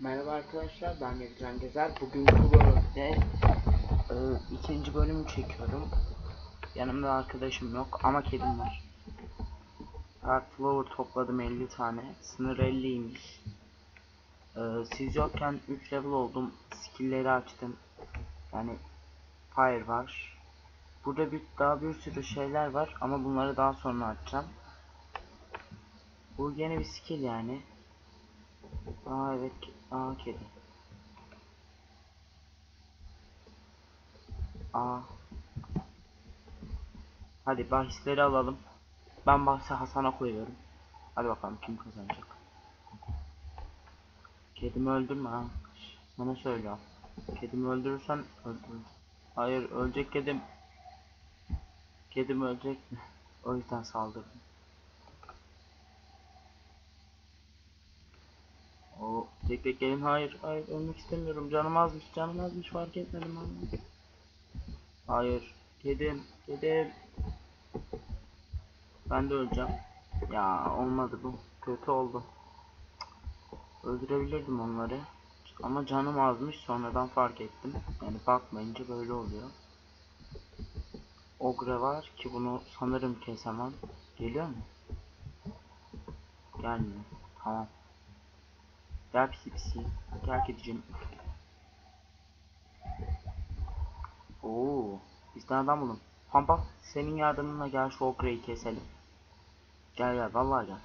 Merhaba arkadaşlar ben Yetren Gezer. Bugünkü bölümde e, ikinci bölümü çekiyorum. Yanımda arkadaşım yok ama kedim var. Hard Flower topladım 50 tane. Sınır 50'ymiş. E, siz yokken 3 level oldum. Skill'leri açtım. Yani Fire var. Burada bir daha bir sürü şeyler var ama bunları daha sonra açacağım. Bu yeni bir skill yani. Aa evet. Aa kedi. Aa. Hadi bahisleri alalım. Ben bahsi Hasan'a koyuyorum. Hadi bakalım kim kazanacak. Kedimi öldürme ha. Sana söylüyorum. Kedimi öldürürsen öldürür. Hayır ölecek kedim. Kedim ölecek mi? O yüzden saldırdım. Tek gelin hayır hayır ölmek istemiyorum canım azmış canım azmış fark etmedim ama. Hayır kedim kedim. Ben de öleceğim. Ya olmadı bu kötü oldu. Öldürebilirdim onları. Ama canım azmış sonradan fark ettim. Yani bakmayınca böyle oluyor. Ogre var ki bunu sanırım kesemem. Geliyor mu? Gelmiyor. Tamam. Pisi. Gel kedicim. Oo, bir tane adam buldum. Pampa senin yardımınla gel şu okreyi keselim. Gel gel vallahi gel.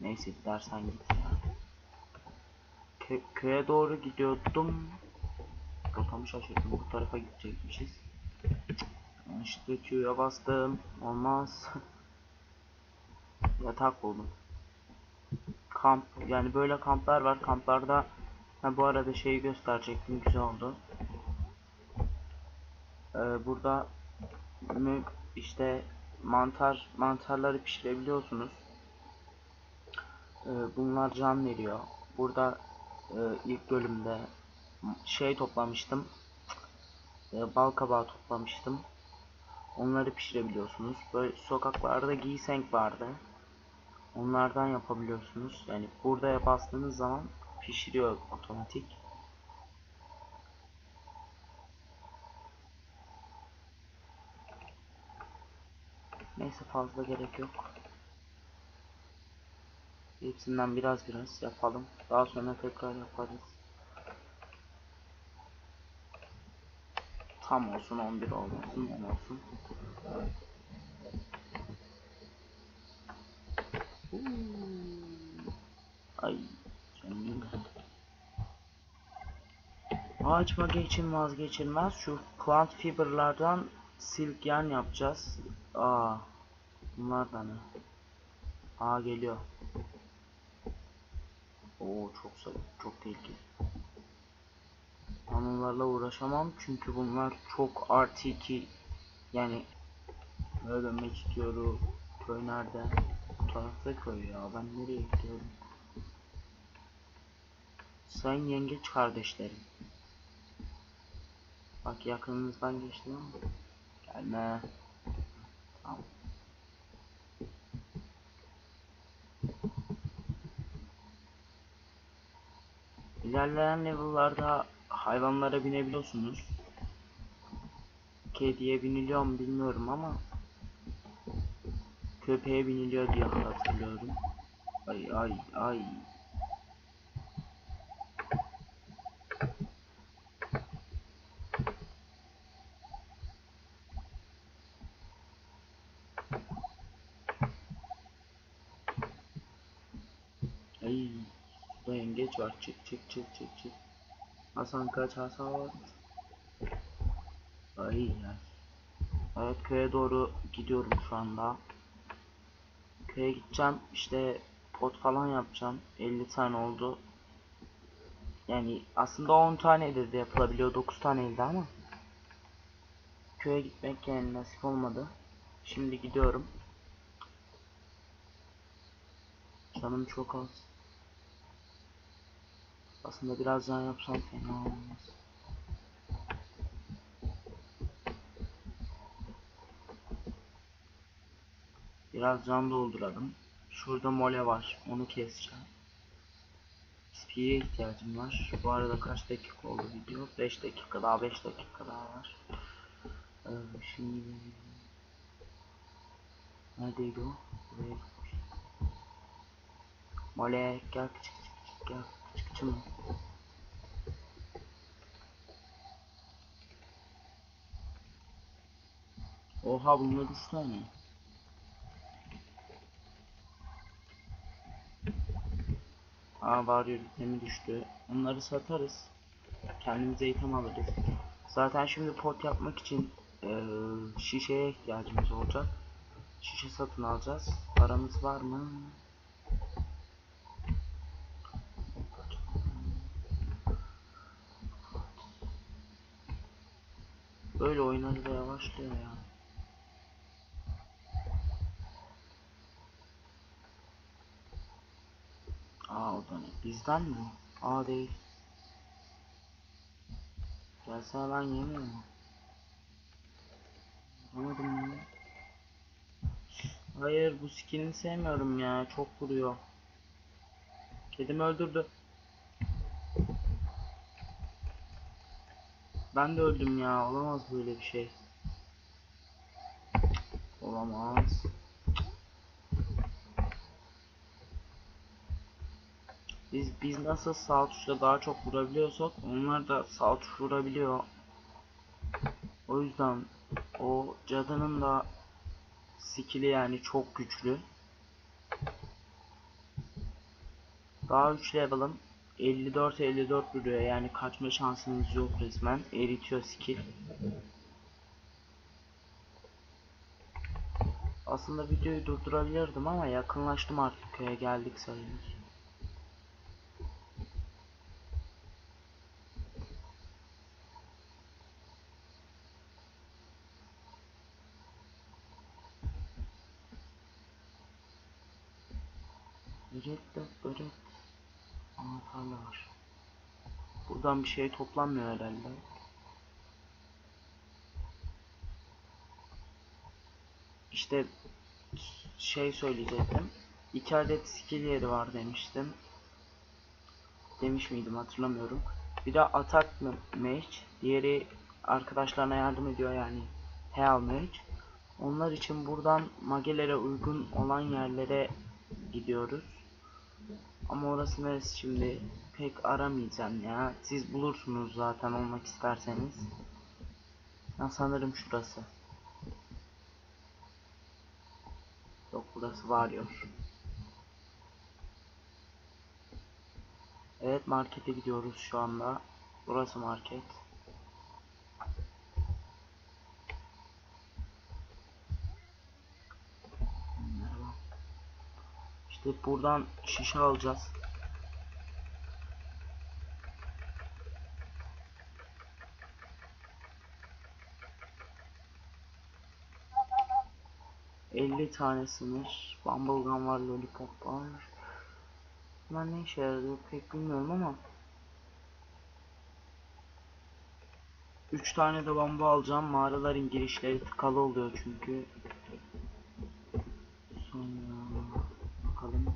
Neyse gidersen git ya. Kö köye doğru gidiyordum. Rotamı şaşırdım. Bu tarafa gidecekmişiz. İşte Q'ya bastım. Olmaz. Yatak buldum kamp yani böyle kamplar var. Kamplarda ha, bu arada şeyi gösterecektim güzel oldu. Ee, burada işte mantar mantarları pişirebiliyorsunuz. Ee, bunlar can veriyor. Burada e, ilk bölümde şey toplamıştım. E, bal kabağı toplamıştım. Onları pişirebiliyorsunuz. Böyle sokaklarda giyseng vardı Onlardan yapabiliyorsunuz. Yani burada bastığınız zaman pişiriyor otomatik. Neyse fazla gerek yok. Hepsinden biraz biraz yapalım. Daha sonra tekrar yaparız. Tam olsun 11 olmasın 10 olsun. Ay canım. Ağaç vazgeçilmez. Şu plant fiberlardan silk yarn yapacağız. Aa, bunlar da ne? Aa geliyor. Oo çok sayı, çok tehlikeli. Ben onlarla uğraşamam çünkü bunlar çok artı 2 yani böyle dönmek istiyorum. Köy nerede? Tarafta köy ya. Ben nereye gidiyorum? Sayın yengeç kardeşlerim. Bak yakınınızdan geçtim. Gelme. Tamam. İlerleyen level'larda hayvanlara binebiliyorsunuz. Kediye biniliyor mu bilmiyorum ama köpeğe biniliyor diye hatırlıyorum. Ay ay ay. Ay, burada yengeç var. Çık çık çık çık çık. Hasan kaç Hasan. Ay ay. Evet köye doğru gidiyorum şu anda. Köye gideceğim. İşte pot falan yapacağım. 50 tane oldu. Yani aslında 10 tane de yapılabiliyor. 9 taneydi ama. Köye gitmek yani nasip olmadı. Şimdi gidiyorum. Canım çok az. Aslında biraz daha yapsam fena olmaz. Biraz can dolduralım. Şurada mole var. Onu keseceğim. XP'ye ihtiyacım var. Bu arada kaç dakika oldu video? 5 dakika daha 5 dakika daha var. Ee, şimdi Neredeydi o? Buraya gitmiş. Mole gel küçük küçük küçük gel küçük küçük. Oha bunlar 3 tane. Aa var yürütmemi düştü. Onları satarız. Kendimize item alırız. Zaten şimdi pot yapmak için eee, şişeye ihtiyacımız olacak. Şişe satın alacağız. Paramız var mı? Böyle oyunları da yavaşlıyor ya. Aa o da ne? Bizden mi? Aa değil. Gelsene ben yemiyorum. Anladım ya. Hayır bu skin'i sevmiyorum ya. Çok vuruyor. Kedimi öldürdü. Ben de öldüm ya. Olamaz böyle bir şey. Olamaz. Biz biz nasıl sağ tuşla daha çok vurabiliyorsak onlar da sağ tuş vurabiliyor. O yüzden o cadının da skill'i yani çok güçlü. Daha 3 level'ım 54 54 vuruyor yani kaçma şansınız yok resmen eritiyor skill. Aslında videoyu durdurabilirdim ama yakınlaştım artık köye geldik sayılır. Üret de üret. Aa tarla var. Buradan bir şey toplanmıyor herhalde. İşte şey söyleyecektim. İki adet skill yeri var demiştim. Demiş miydim hatırlamıyorum. Bir de atak mage. Diğeri arkadaşlarına yardım ediyor yani. Heal mage. Onlar için buradan magelere uygun olan yerlere gidiyoruz. Ama orası neresi şimdi pek aramayacağım ya. Siz bulursunuz zaten olmak isterseniz. Ben sanırım şurası. Yok burası varıyor. Evet markete gidiyoruz şu anda. Burası market. İşte buradan şişe alacağız. Elli tane sınır. Bubblegum var, lollipop var. Bunlar ne işe yarıyor pek bilmiyorum ama. Üç tane de bambu alacağım. Mağaraların girişleri tıkalı oluyor çünkü. Sonra bakalım.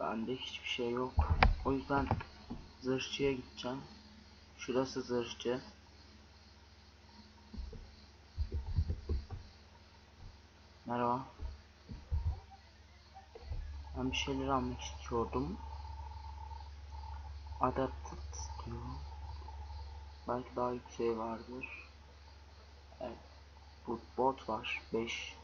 Bende hiçbir şey yok. O yüzden zırhçıya gideceğim. Şurası zırhçı. Merhaba. Ben bir şeyler almak istiyordum. Adapted diyor. Belki daha yüksek vardır. Evet. Bu bot var. 5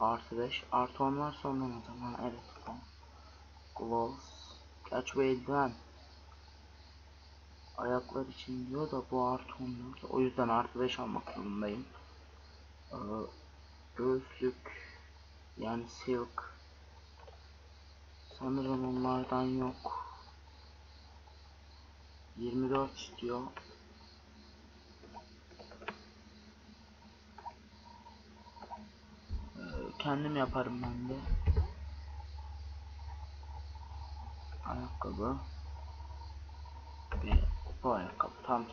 artı 5 artı 10 var sonra o zaman evet tamam. Gloves. Gerçi bu eldiven. Ayaklar için diyor da bu artı 14. O yüzden artı 5 almak zorundayım. Ee, göğüslük yani silk sanırım onlardan yok 24 istiyor Ee, kendim yaparım ben de ayakkabı. Ve bu ayakkabı. Tam